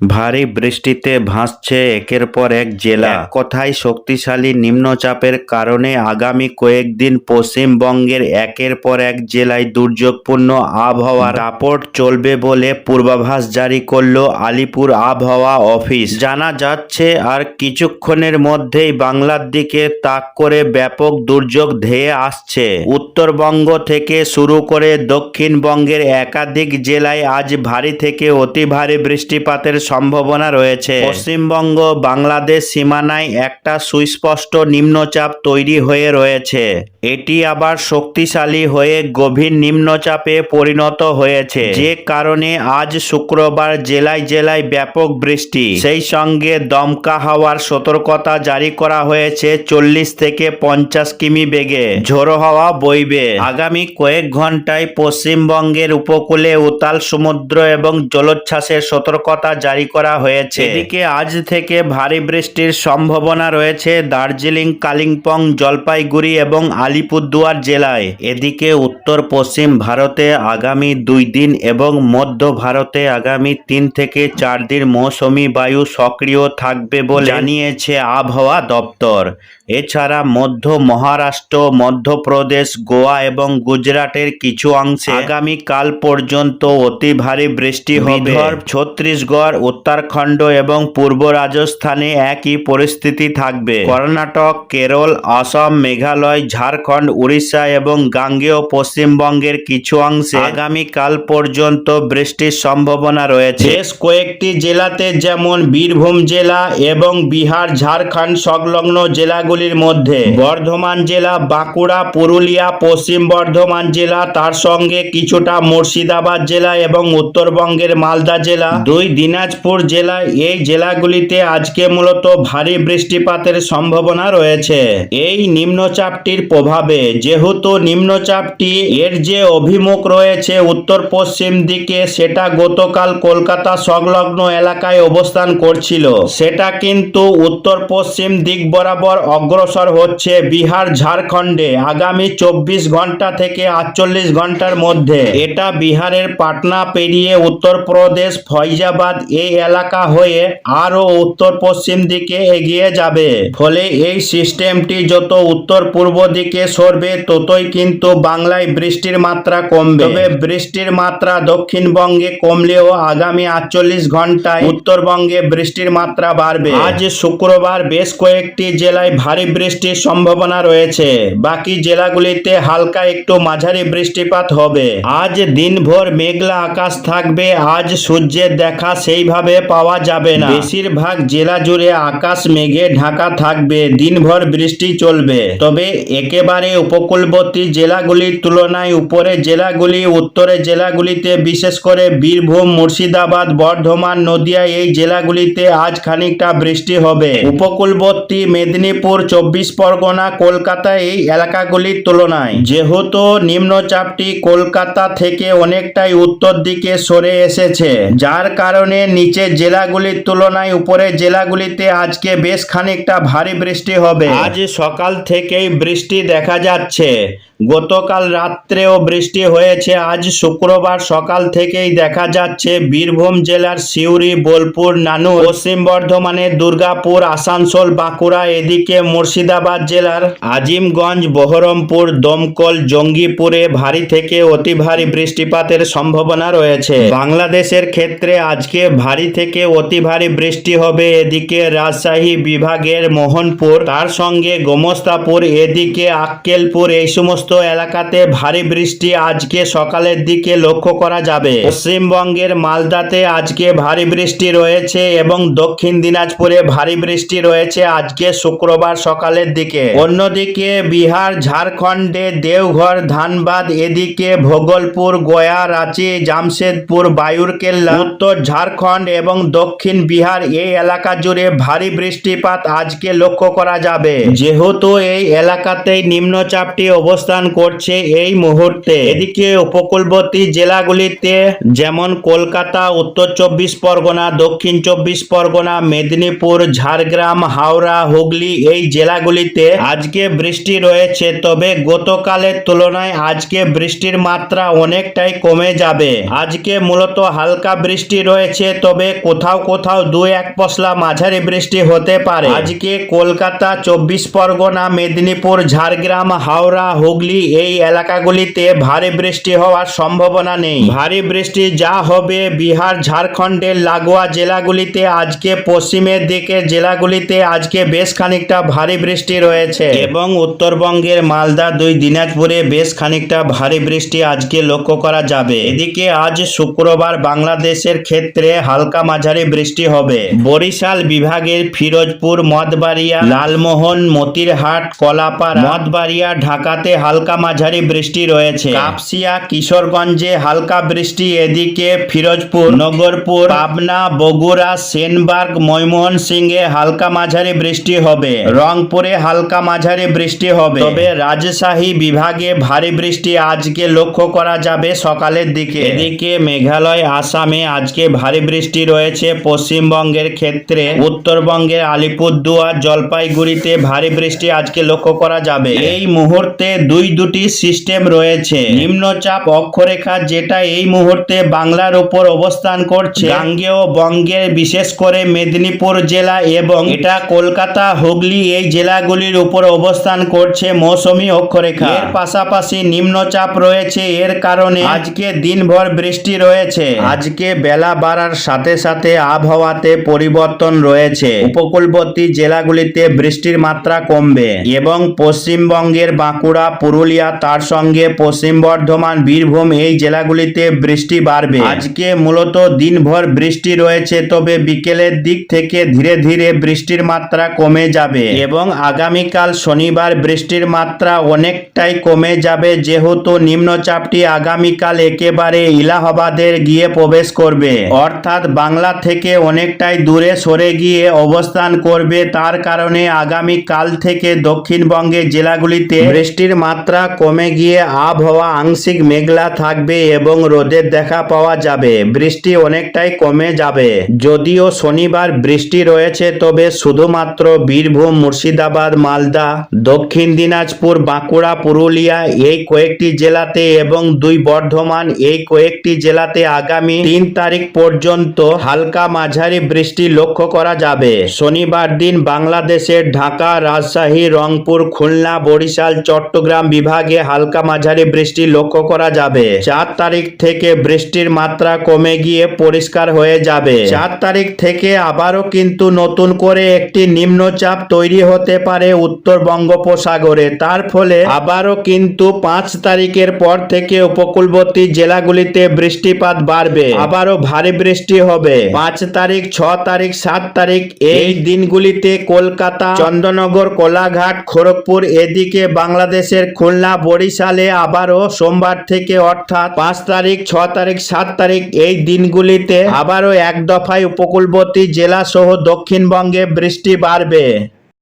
ভারী বৃষ্টিতে ভাসছে একের পর এক জেলা। কথায় শক্তিশালী নিম্নচাপের কারণে আগামী কয়েকদিন পশ্চিমবঙ্গের একের পর এক জেলায় দুর্যোগপূর্ণ আবহাওয়ার দাপট চলবে বলে পূর্বাভাস জারি করল আলিপুর আবহাওয়া অফিস। জানা যাচ্ছে আর কিছুক্ষণের মধ্যেই বাংলার দিকে তাক করে ব্যাপক দুর্যোগ ধেয়ে আসছে। উত্তরবঙ্গ থেকে শুরু করে দক্ষিণবঙ্গের একাধিক জেলায় আজ ভারী থেকে অতি ভারী বৃষ্টিপাতের সম্ভাবনা রয়েছে। পশ্চিমবঙ্গ, বাংলাদেশ সীমানায় একটা সুস্পষ্ট নিম্নচাপ তৈরি হয়ে রয়েছে। এটি আবার শক্তিশালী হয়ে গভীর নিম্নচাপে পরিণত হয়েছে। যে কারণে আজ শুক্রবার জেলায় জেলায় ব্যাপক বৃষ্টি। সেই সঙ্গে দমকা হাওয়ার সতর্কতা জারি করা হয়েছে চল্লিশ থেকে পঞ্চাশ কিমি বেগে। ঝোড়ো হাওয়া বইবে। আগামী কয়েক ঘন্টায় পশ্চিমবঙ্গের উপকূলে উতাল সমুদ্র এবং জলোচ্ছ্বাসের সতর্কতা জারি করা হয়েছে। এদিকে আজ থেকে ভারী বৃষ্টির সম্ভাবনা রয়েছে দার্জিলিং কালিম্পং জলপাইগুড়ি এবং আলিপুরদুয়ার জেলায়। এদিকে উত্তর পশ্চিম ভারতে আগামী দুই দিন এবং মধ্য ভারতে আগামী তিন থেকে চার দিন মৌসুমি বায়ু সক্রিয় থাকবে বলে জানিয়েছে আবহাওয়া দপ্তর। এছাড়া মধ্য মহারাষ্ট্র মধ্যপ্রদেশ গোয়া এবং গুজরাটের কিছু অংশে কাল পর্যন্ত অতি ভারী বৃষ্টি হবে। ছত্তিশগড় উত্তরাখণ্ড এবং পূর্ব রাজস্থানে একই পরিস্থিতি থাকবে। কর্ণাটক কেরল আসাম মেঘালয় ঝাড়খণ্ড উড়িষ্যা এবং গাঙ্গেয় পশ্চিমবঙ্গের কিছু অংশে কাল পর্যন্ত বৃষ্টির সম্ভাবনা রয়েছে। বেশ কয়েকটি জেলাতে যেমন বীরভূম জেলা এবং বিহার ঝাড়খণ্ড সংলগ্ন জেলাগুলির মধ্যে। বর্ধমান জেলা, বাঁকুড়া, পুরুলিয়া, পশ্চিম বর্ধমান জেলা, তার সঙ্গে কিছুটা মুর্শিদাবাদ জেলা এবং উত্তরবঙ্গের মালদা জেলা। দুই দিনাজপুর জেলা, এই জেলাগুলিতে আজকে মূলত ভারী বৃষ্টিপাতের সম্ভাবনা রয়েছে। এই নিম্নচাপটির প্রভাবে, যেহেতু নিম্নচাপটি এর যে অভিমুখ রয়েছে উত্তর পশ্চিম দিকে, সেটা গতকাল কলকাতা সংলগ্ন এলাকায় অবস্থান করছিল। সেটা কিন্তু উত্তর পশ্চিম দিক বরাবর অগ্রসর হচ্ছে বিহার, ঝাড়খণ্ডে আগামী চব্বিশ ঘণ্টা থেকে আটচল্লিশ ঘণ্টার মধ্যে। এটা বিহারের পাটনা পেরিয়ে উত্তরপ্রদেশ ফৈজাবাদ এই এলাকা হয়ে আরও উত্তর পশ্চিম দিকে এগিয়ে যাবে। ফলে এই সিস্টেমটি যত উত্তর পূর্ব দিকে সরবে, ততই কিন্তু বাংলায় বৃষ্টির মাত্রা কমবে। তবে বৃষ্টির মাত্রা দক্ষিণবঙ্গে কমলেও আগামী আটচল্লিশ ঘন্টায় উত্তরবঙ্গে বৃষ্টির মাত্রা বাড়বে। আজ শুক্রবার বেশ কয়েকটি জেলায় ভারী বৃষ্টির সম্ভাবনা রয়েছে। বাকি জেলাগুলিতে হালকা একটু মাঝারি বৃষ্টিপাত হবে। আজ দিনভর মেঘলা আকাশ থাকবে, আজ সূর্যের দেখা সেইভাবে পাওয়া যাবে না। বেশিরভাগ জেলা জুড়ে আকাশ মেঘে ঢাকা থাকবে, দিনভর বৃষ্টি চলবে। তবে একেবারে উপকূলবর্তী জেলাগুলির তুলনায় উপরে জেলাগুলি, উত্তরে জেলাগুলিতে, বিশেষ করে বীরভূম, মুর্শিদাবাদ, বর্ধমান, নদিয়া, এই জেলাগুলিতে আজ খানিকটা বৃষ্টি হবে। উপকূলবর্তী মেদিনীপুর চব্বিশ পরগনা কলকাতা এই এলাকাগুলির তুলনায়। যেহেতু নিম্নচাপটি কলকাতা থেকে অনেকটাই উত্তর দিকে সরে এসেছে, যার কারণে নিচের জেলাগুলির তুলনায় উপরের জেলাগুলিতে আজকে বেশ খানিকটা ভারী বৃষ্টি হবে। আজ সকাল থেকেই বৃষ্টি দেখা যাচ্ছে। গতকাল রাত্রেও বৃষ্টি হয়েছে। আজ শুক্রবার সকাল থেকেই দেখা যাচ্ছে বীরভূম জেলার সিউড়ি, বোলপুর নানু পশ্চিম বর্ধমানের দুর্গাপুর, আসানসোল, বাঁকুড়া, এদিকে মুর্শিদাবাদ জেলার আজিমগঞ্জ, বহরমপুর, দমকল, জঙ্গিপুরে ভারী থেকে অতি ভারী বৃষ্টিপাতের সম্ভাবনা রয়েছে। বাংলাদেশের ক্ষেত্রে আজকে ভারী থেকে অতি ভারী বৃষ্টি হবে এদিকে রাজশাহী বিভাগের মোহনপুর, তার সঙ্গে গোমস্তাপুর, এদিকে আক্কেলপুর, এই সমস্ত এলাকাতে ভারী বৃষ্টি আজকে সকালের দিকে লক্ষ্য করা যাবে। পশ্চিমবঙ্গের মালদাতে আজকে ভারী বৃষ্টি রয়েছে এবং দক্ষিণ দিনাজপুরে ভারী বৃষ্টি রয়েছে। আজকে শুক্রবার সকালের দিকে। অন্যদিকে বিহার, ঝাড়খণ্ডে দেওঘর, ধানবাদ, এদিকে ভোগলপুর, গয়া, রাঁচি, জামশেদপুর, বায়ুরকেল্লা, উত্তর ঝাড়খণ্ড এবং দক্ষিণ বিহার এই এলাকা জুড়ে ভারী বৃষ্টিপাত আজকে লক্ষ্য করা যাবে। যেহেতু এই এলাকাতেই নিম্নচাপটি অবস্থান করছে এই মুহূর্তে। এদিকে উপকূলবর্তী জেলাগুলিতে যেমন কলকাতা, উত্তর চব্বিশ পরগনা, দক্ষিণ চব্বিশ পরগনা, মেদিনীপুর, ঝাড়গ্রাম, হাওড়া, হুগলি এই জেলাগুলিতে আজকে বৃষ্টি রয়েছে, তবে গতকালের তুলনায় আজকে বৃষ্টির মাত্রা অনেকটাই কমে যাবে। আজকে মূলত হালকা বৃষ্টি রয়েছে, তবে কোথাও কোথাও দু এক পশলা মাঝারি বৃষ্টি হতে পারে। আজকে কলকাতা, চব্বিশ পরগনা, মেদিনীপুর, ঝাড়গ্রাম, হাওড়া, হুগলি এই এলাকাগুলিতে ভারী বৃষ্টি হওয়ার সম্ভাবনা নেই। ভারী বৃষ্টি যা হবে বিহার, ঝাড়খণ্ডের লাগোয়া জেলাগুলিতে, আজকে পশ্চিমের দিকের জেলাগুলিতে আজকে বেশ খানিকটা ভারী বৃষ্টি রয়েছে। এবং উত্তরবঙ্গের মালদা দুই, দিনাজপুরে বেশ খানিকটা ভারী বৃষ্টি আজকে লক্ষ্য করা যাবে। এদিকে আজ শুক্রবার বাংলাদেশের ক্ষেত্রে হালকা মাঝারি বৃষ্টি হবে। বরিশাল বিভাগের ফিরোজপুর মদবাড়িয়া লালমোহন, মতিরহাট, কলাপাড়া মদবাড়িয়া ঢাকাতে হালকা মাঝারি বৃষ্টি রয়েছে। কাপসিয়া, কিশোরগঞ্জে হালকা বৃষ্টি। এদিকে ফিরোজপুর, নগরপুর, পাবনা, বগুড়া সেনবার্গ ময়মোহন সিংহে হালকা মাঝারি বৃষ্টি হবে। রংপুরে হালকা মাঝারি বৃষ্টি হবে। তবে রাজশাহী বিভাগে ভারী বৃষ্টি আজকে লক্ষ্য করা যাবে সকালের দিকে। এদিকে মেঘালয় আসামে আজকে ভারী বৃষ্টি রয়েছে। পশ্চিমবঙ্গের ক্ষেত্রে উত্তরবঙ্গের আলিপুরদুয়ার জলপাইগুড়িতে ভারী বৃষ্টি আজকে লক্ষ্য করা যাবে। এই মুহূর্তে দুই দুটি সিস্টেম রয়েছে। নিম্নচাপ অক্ষরেখা যেটা এই মুহূর্তে বাংলার উপর অবস্থান করছে। গাঙ্গেয় বঙ্গের বিশেষ করে মেদিনীপুর জেলা এবং এটা কলকাতা হুগলি এই জেলাগুলির উপর অবস্থান করছে মৌসুমী অক্ষরেখা। এর পাশাপাশি নিম্নচাপ রয়েছে এর কারণে আজকে দিনভর বৃষ্টি রয়েছে। আজকে বেলা বাড়ার সাথে সাথে আবহাওয়াতে পরিবর্তন রয়েছে। উপকূলবর্তী জেলাগুলিতে বৃষ্টির মাত্রা কমবে এবং পশ্চিমবঙ্গের বাঁকুড়া পুরুলিয়া তার সঙ্গে পশ্চিম বর্ধমান বীরভূম এই জেলাগুলিতে বৃষ্টি বাড়বে। আজকে মূলত দিনভর বৃষ্টি রয়েছে তবে বিকেলের দিক থেকে ধীরে ধীরে বৃষ্টির মাত্রা কমে যাবে। এবং আগামীকাল শনিবার বৃষ্টির মাত্রা অনেকটাই কমে যাবে যেহেতু নিম্নচাপটি আগামীকাল একেবারে ইলাহাবাদের গিয়ে প্রবেশ করবে। অর্থাৎ বাংলা থেকে অনেকটাই দূরে সরে গিয়ে অবস্থান করবে। তার কারণে আগামীকাল থেকে দক্ষিণবঙ্গের জেলাগুলিতে বৃষ্টির মাত্রা কমে গিয়ে আবহাওয়া আংশিক মেঘলা থাকবে এবং রোদের দেখা পাওয়া যাবে। বৃষ্টি অনেকটাই কমে যাবে। যদিও শনিবার বৃষ্টি রয়েছে, তবে শুধুমাত্র বীরভূম মুর্শিদাবাদ, মালদা, দক্ষিণ দিনাজপুর, বাঁকুড়া, পুরুলিয়া এই কয়েকটি জেলাতে এবং দুই বর্ধমান এই কয়েকটি জেলাতে আগামী তিন তারিখ পর্যন্ত হালকা মাঝারি বৃষ্টি লক্ষ্য করা যাবে। শনিবার দিন বাংলাদেশের ঢাকা, রাজশাহী, রংপুর, খুলনা, বরিশাল, চট্টগ্রাম বিভাগে হালকা মাঝারি বৃষ্টি লক্ষ্য করা যাবে। চার তারিখ থেকে বৃষ্টির মাত্রা কমে গিয়ে পরিষ্কার হয়ে যাবে। চার তারিখ থেকে আবারও কিন্তু নতুন করে একটি নিম্নচাপ হতে পারে উত্তর বঙ্গোপসাগরে। তার ফলে আবারও কিন্তু পাঁচ তারিখের পর থেকে উপকূলবর্তী জেলাগুলিতে বৃষ্টিপাত বাড়বে। আবারও ভারী বৃষ্টি হবে। পাঁচ তারিখ, ছ তারিখ, সাত তারিখ এই দিনগুলিতে কলকাতা, চন্দ্রনগর, কোলাঘাট, খড়গপুর এদিকে বাংলাদেশের খুলনা, বরিশালে আবারও সোমবার থেকে অর্থাৎ পাঁচ তারিখ, ছ তারিখ, সাত তারিখ এই দিনগুলিতে আবারও এক দফায় উপকূলবর্তী জেলা সহ দক্ষিণবঙ্গে বৃষ্টি বাড়বে।